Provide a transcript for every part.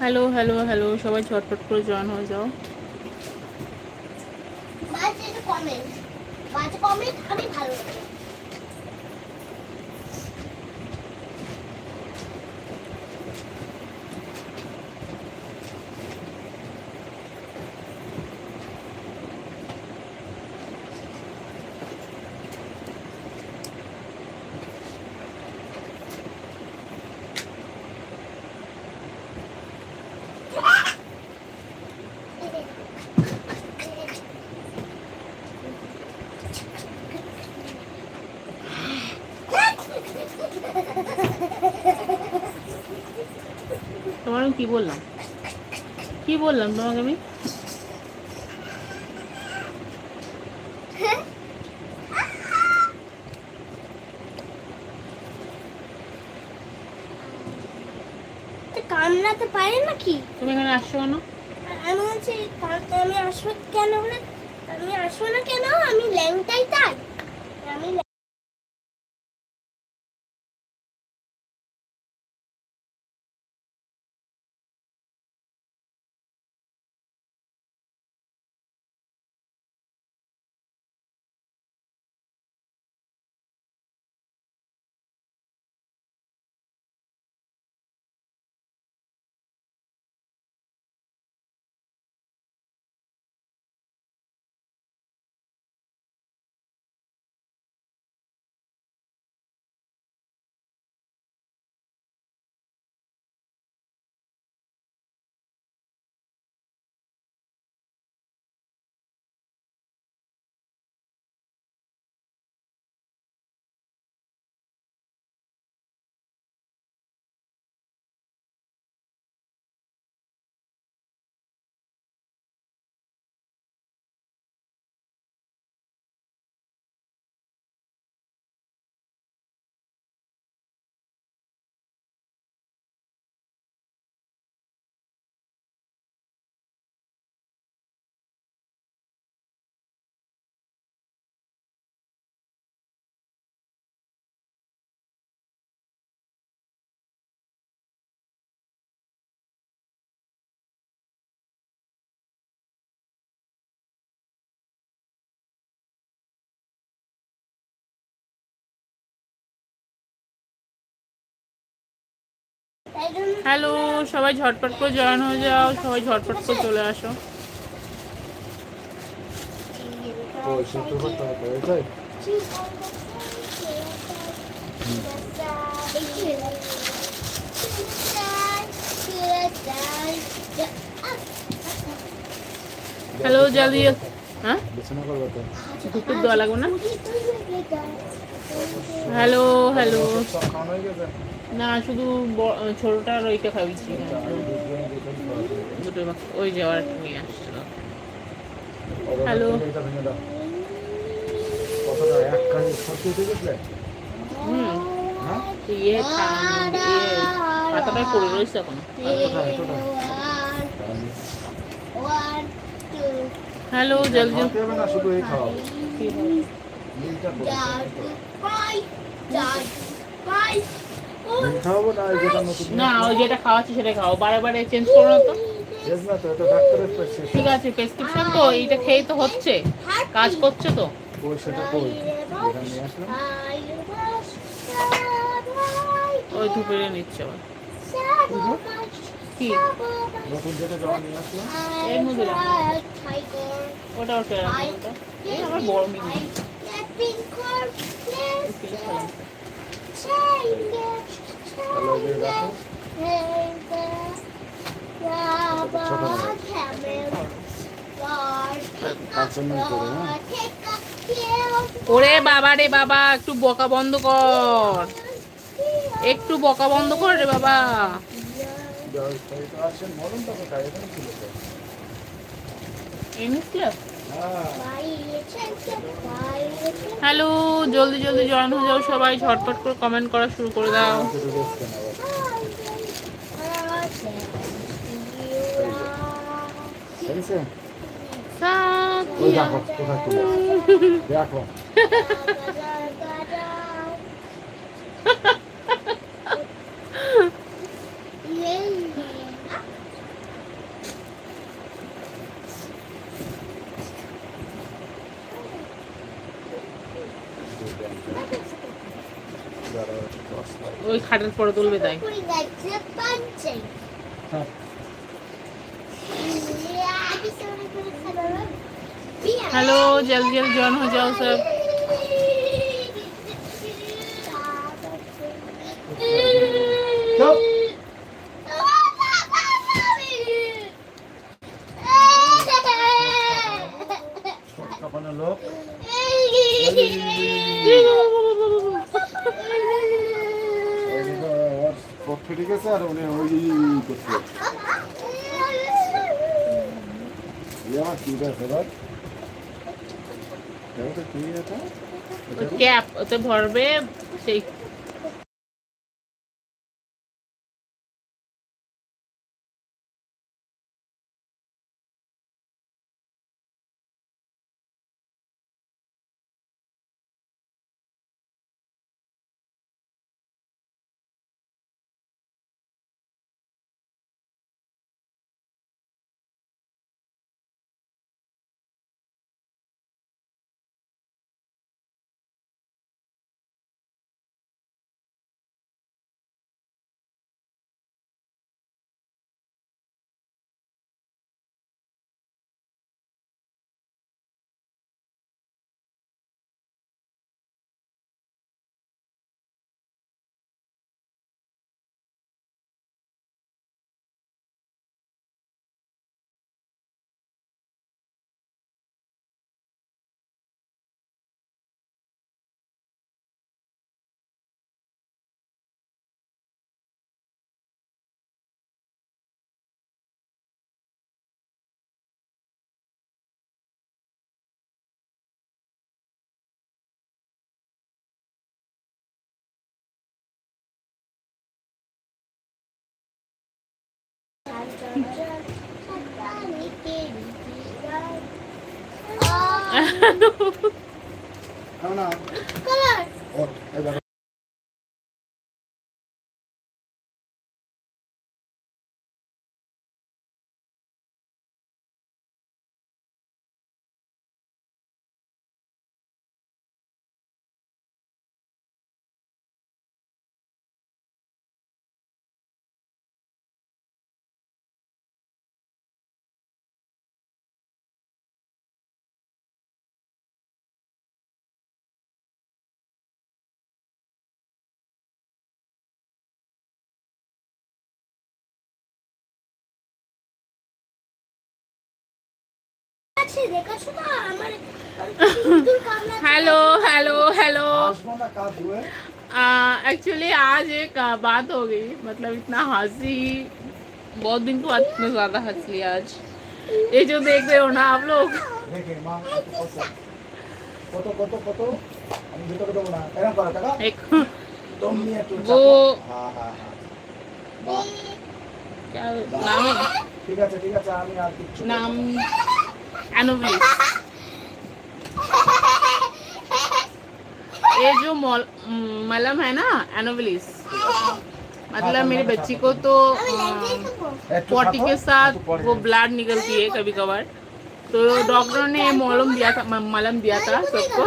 Hello hello hello সবাই ঝটপট করে জয়েন হয়ে যাও। কমেন্ট কমেন্ট আমি ভালো কি বললাম? কি বললাম তোমাকে আমি? তো কামড়াতে পারে নাকি? তুমি এখানে আসছো কেন? আমি বলছি আমি আসব কেন বলে? আমি আসব না কেন? আমি ল্যাংটাই তাই। আমি হ্যালো সবাই ঝটপট করে জয়েন হয়ে যাও সবাই ঝটপট করে চলে আসো। হ্যালো জলদি হ্যাঁ? করবে দেওয়া লাগবে না? Hello hello. না শুধু ব- ছোটটার ওইটা খাওয়াচ্ছি দুটো ওই যে আবার একটা নিয়ে আসছিল। হ্যালো। হ্যাঁ ইয়ে ইয়ে পাতাটাই পড়ে রয়েছে এখন। হ্যালো জলদি শুধু এই খাওয়াবো না এই যেটা নতুন না ওই যেটা খাওয়াচ্ছি সেটা খাও। বারে বারে চেঞ্জ করো না তো। না তো এটা ডাক্তারের প্রেসক্রিপশন ঠিক আছে প্রেসক্রিপশন তো এইটা খেয়ে তো হচ্ছে। কাজ করছে তো। ওই সেটা কই যেটা নিয়ে আসলাম। ওই ধুপেড়ে নিচ্ছে আবার। কি? নতুন যেটা জমা নিয়ে আসলাম। এর মধ্যে ওটা ওটা আমার বড় মিনি ওরে বাবা রে বাবা, একটু বকা বন্ধ কর। একটু বকা বন্ধ কর রে বাবা। এমনি হ্যালো জলদি জলদি জয়েন হয়ে যাও সবাই ঝটপট করে কমেন্ট করা শুরু করে দাও। দেখো। ওই খাটের পরে তুলবে তাই। হ্যালো জল জল জন হয়ে যাও সব। পথ ফেটে গেছে আর উনি ওই করছে ये আমার কি আছে ভাই দেখো তো কি এটা এটা ক্যাপ ওতে ভরবে সেই খাও না हेलो हेलो हेलो एक्चुअली आज एक बात हो गई। मतलब इतना हँसी बहुत दिन के बाद इतना ज़्यादा हंस लिया आज। ये जो देख रहे हो ना आप लोग। एक वो क्या नाम है? नाम ये जो हम्म, मलम है ना एनोविलिस मतलब मेरी बच्ची को तो पॉटी के साथ वो ब्लड निकलती है कभी कभार तो डॉक्टर ने मलम दिया था मलम दिया था सबको।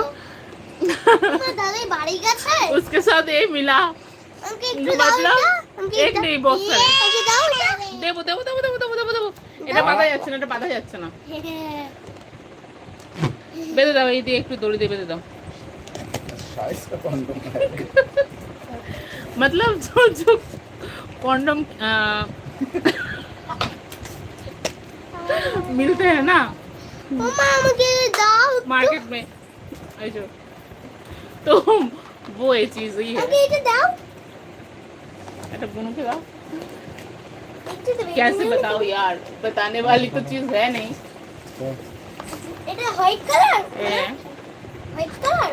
उसके साथ ये मिला। मतलब এটা আমাকে एक এটা- नहीं बहुत सारे আমাকে দাও এটা দেবো দেবো দেবো দেবো দেবো দেবো দেবো এটা বাধা যাচ্ছে না এটা বাধা যাচ্ছে না বেঁধে দাও এই দিয়ে একটু দড়ি দিয়ে বেঁধে দাও শাইস্তা কন্ডম मतलब जो जो कॉन्डम मिलते हैं ना মামা আমাকে দাও मार्केट में ऐसे तो वो ये चीज ही है আমাকে এটা দাও এটা बुनू के दाओ একটু দেবে कैसे बताओ यार बताने वाली तो चीज है नहीं এটা হোয়াইট কালার ए, হোয়াইট কালার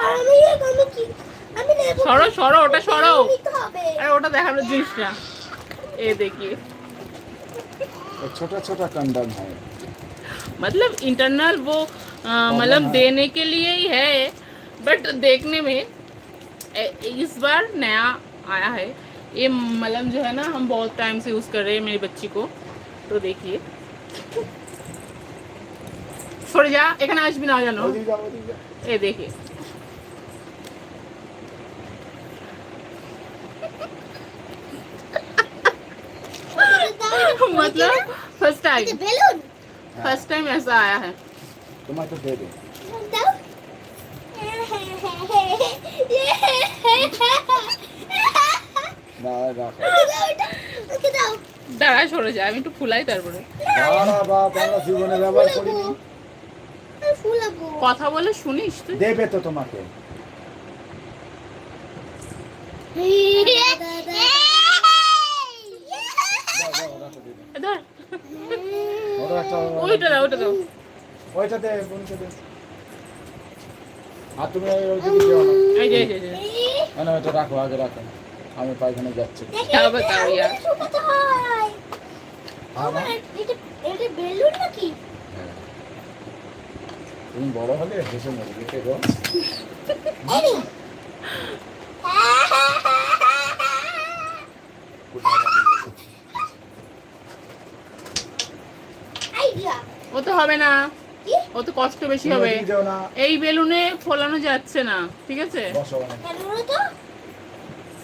আর আমি আমি কি আমি নেব সরো সরো ওটা সরো নিতে হবে আরে ওটা দেখানোর জিনিস না এ देखिए छोटा छोटा कंडम है मतलब इंटरनल वो आ, मतलब है। देने के लिए ही है बट देखने में ए- इस बार नया आया है ये मलम जो है ना हम बहुत टाइम से यूज़ कर रहे हैं मेरी बच्ची को। तो देखिए। छोड़ जा एक नाच भी ना जानो ये देखिए। मतलब फ़र्स्ट टाइम फ़र्स्ट टाइम ऐसा आया है। तो दे दे। দাঁড়া সরে যায় আমি একটু ফুলাই তারপরে। কথা বলে শুনিস তুই? দেবে তো তোমাকে। ওইটা দাও ওইটা দাও। ওইটা দে বোনকে দে। আর তুমি ওই ওই দিকে যেও না। এই যে এই যে, না, না ওইটা রাখো আগে রাখো। আমি পায়খানা যাচ্ছি। হ্যাঁ, হ্যাঁ। তুমি বড় হলে হেসে মরবে ও তো হবে না। ও তো কষ্ট বেশি হবে। এই বেলুনে ফোলানো যাচ্ছে না ঠিক আছে?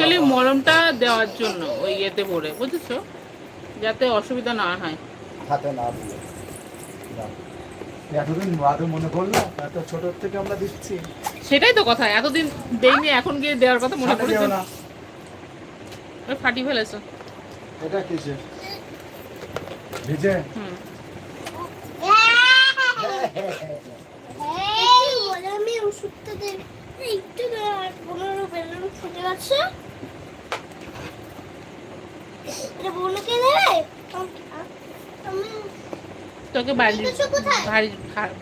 অ্যাকচুয়ালি মলমটা দেওয়ার জন্য ওই ইয়েতে পড়ে বুঝেছ? যাতে অসুবিধা না হয়। হাতে না দিয়ে। এতদিন আদৌ মনে করল এত ছোট থেকে আমরা দিচ্ছি সেটাই তো কথা এতদিন দেইনি এখন গিয়ে দেওয়ার কথা মনে পড়েছে। না। ওই ফাটি ফেলেছো। এটা ভিজে? হুম। ওষুধটা দে একটু দে, আর পনেরো বেলুন ফুটে গেছে এটা বোনকে দেবে আম- আ- আমি তোকে বাড়ির বাড়ির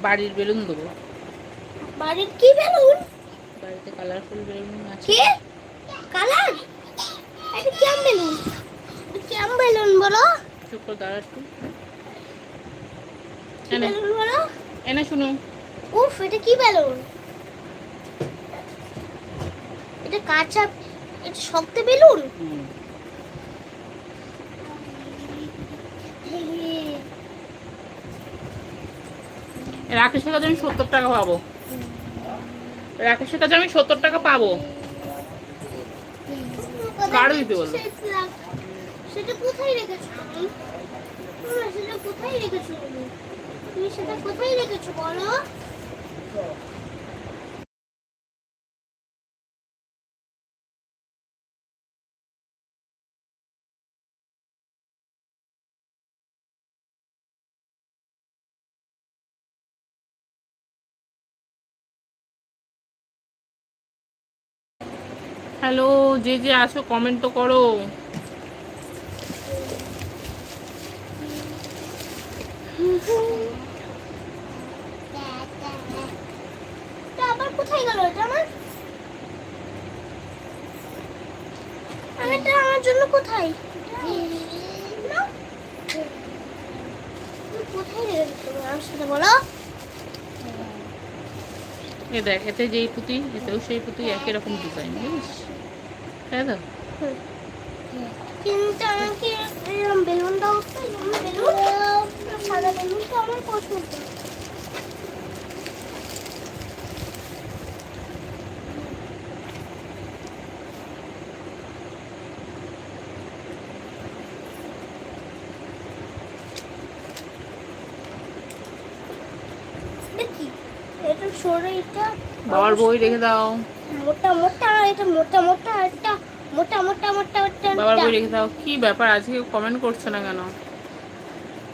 বাড়ির বেলুন দেবো। বাড়ির কি বেলুন? বাড়িতে কালারফুল বেলুন আছে। কি? কালার? এটা কেমন বেলুন? কেমন বেলুন বলো? চুপ করে দাঁড়া একটু। বেলুন বলো? এনে শুনো। উফ এটা কি বেলুন? এটা কাঁচা এটা শক্ত বেলুন? হুম। রাকেশের কাছে আমি সত্তর টাকা পাবো। রাকেশের কাছে আমি সত্তর টাকা পাবো। কারও দিতে কোথায় রেখেছো তুমি? তুমি সেটা কোথায় রেখেছো বলো? হ্যালো যে যে আছো কমেন্ট তো করো। কোথায় গেল এটা আমার? এটা আমার জন্য কোথায়? এ দেখ এতে যেই পুঁতি এতেও সেই পুঁতি একই রকম ডিজাইন বুঝিস তাই তো কিন্তু আমাকে এরকম বেলুন দাও তো এরকম বেলুন সাদা বেলুন তো আমার পছন্দ বাবার বই রেখে দাও। মোটা মোটা এটা মোটা মোটা এটা মোটা মোটা মোটা মোটা বাবার বই রেখে দাও কি ব্যাপার আজকে কমেন্ট করছে না কেন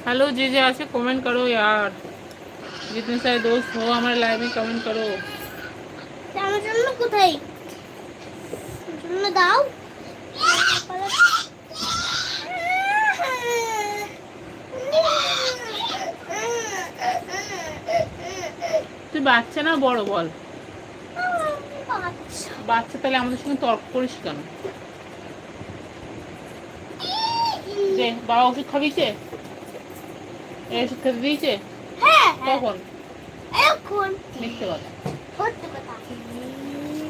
हेलो जे जे आके कमेंट करो यार जितने सारे दोस्त हो हमारे लाइव में कमेंट करो তা আমার জন্য কোথায় আমার জন্য দাও তুই বাচ্চা না বড় বল আচ্ছা বাচ্চা তাহলে আমাদের সঙ্গে তর্ক করিস কেন? দে বাবা ওষুধ খাবি যে? এ ওষুধ খেতে দিয়েছে হ্যাঁ হ্যাঁ। কখন মিথ্যে কথা।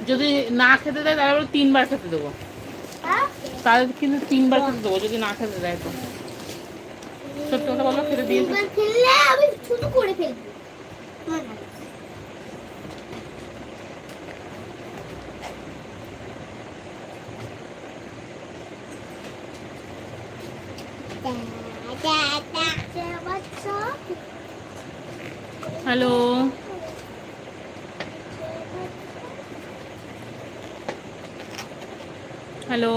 যদি না খেতে দেয় তাহলে তিনবার খেতে দেবো। হ্যাঁ? তাহলে কিন্তু তিনবার খেতে দেবো যদি না খেতে দেয় তো। সত্যি কথা বলো খেতে দিয়েছে। আমি করে ফেলব মনে রাখো। বাচ্চা বাচ্চা হ্যালো হ্যালো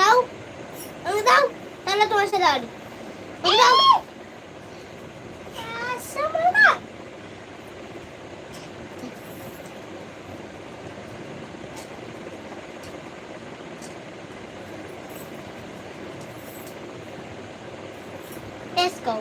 দাও আমাকে দাও তাহলে তোমার সাথে আড়ি আমাকে দাও আচ্ছা, আমাকে দাও। Let's go.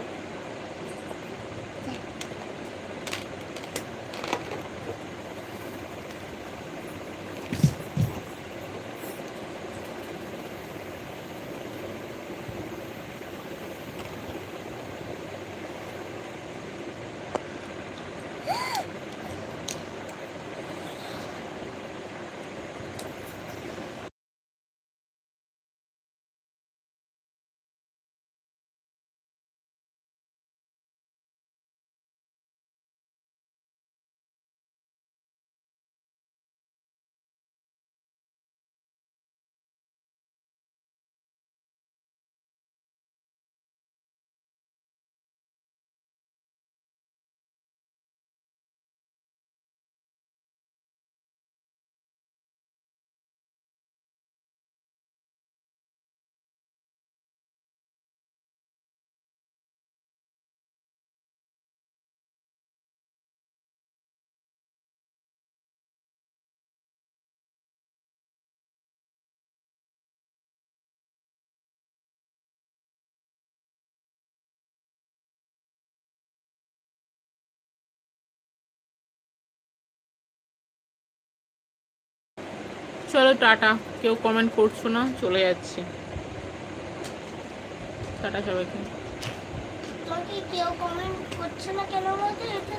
চলো টাটা। কেউ কমেন্ট করছ না, চলে যাচ্ছি। টাটা সবাইকে। তোমাকে কেউ কমেন্ট করছে না কেন বলতে? এটা